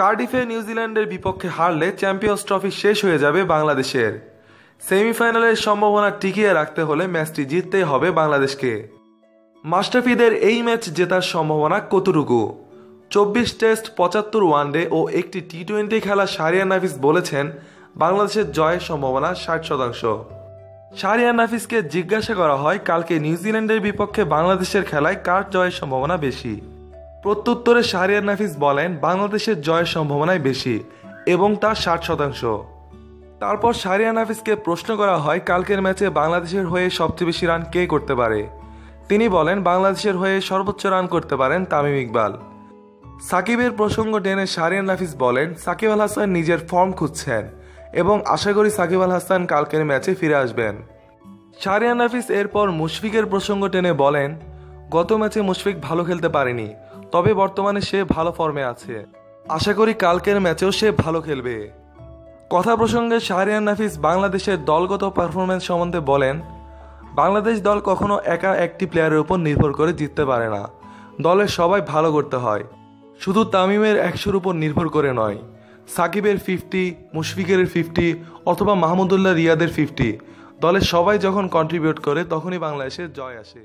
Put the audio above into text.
কার্ডিফে নিউজিল্যান্ডের বিপক্ষে হারলে চ্যাম্পিয়ন্স ট্রফি শেষ হয়ে যাবে বাংলাদেশের। সেমিফাইনালের সম্ভাবনা টিকিয়ে রাখতে হলে ম্যাচটি জিততেই হবে বাংলাদেশকে। মাস্টাফিদের এই ম্যাচ জেতার সম্ভাবনা কতটুকু? চব্বিশ টেস্ট, পঁচাত্তর ওয়ানডে ও একটি টি টোয়েন্টি খেলা সারিয়া নাফিস বলেছেন, বাংলাদেশের জয়ের সম্ভাবনা ষাট শতাংশ। সারিয়া নাফিসকে জিজ্ঞাসা করা হয়, কালকে নিউজিল্যান্ডের বিপক্ষে বাংলাদেশের খেলায় কার জয়ের সম্ভাবনা বেশি? প্রত্যুত্তরে শাহরিয়ার নাফিস বলেন, বাংলাদেশের জয়ের সম্ভাবনাই বেশি এবং তা ষাট শতাংশ। তারপর শাহরিয়া নাফিসকে প্রশ্ন করা হয়, কালকের ম্যাচে বাংলাদেশের হয়ে সবচেয়ে বেশি রান কে করতে পারে? তিনি বলেন, বাংলাদেশের হয়ে সর্বোচ্চ রান করতে পারেন তামিম ইকবাল। সাকিবের প্রসঙ্গ টেনে শাহরিয়ার নাফিস বলেন, সাকিব আল হাসান নিজের ফর্ম খুঁজছেন এবং আশা করি সাকিব আল হাসান কালকের ম্যাচে ফিরে আসবেন। শাহরিয়ার নাফিস এরপর মুশফিকের প্রসঙ্গ টেনে বলেন, গত ম্যাচে মুশফিক ভালো খেলতে পারেনি তবে বর্তমানে সে ভালো ফর্মে আছে। আশা করি কালকের ম্যাচেও সে ভালো খেলবে। কথা প্রসঙ্গে শাহরিয়ান নাফিস বাংলাদেশের দলগত পারফরমেন্স সম্বন্ধে বলেন, বাংলাদেশ দল কখনো একা একটি প্লেয়ারের উপর নির্ভর করে জিততে পারে না। দলের সবাই ভালো করতে হয়। শুধু তামিমের একশোর উপর নির্ভর করে নয়, সাকিবের ফিফটি মুশফিকের ফিফটি অথবা মাহমুদুল্লাহ রিয়াদের ফিফটি দলের সবাই যখন কন্ট্রিবিউট করে, তখনই বাংলাদেশের জয় আসে।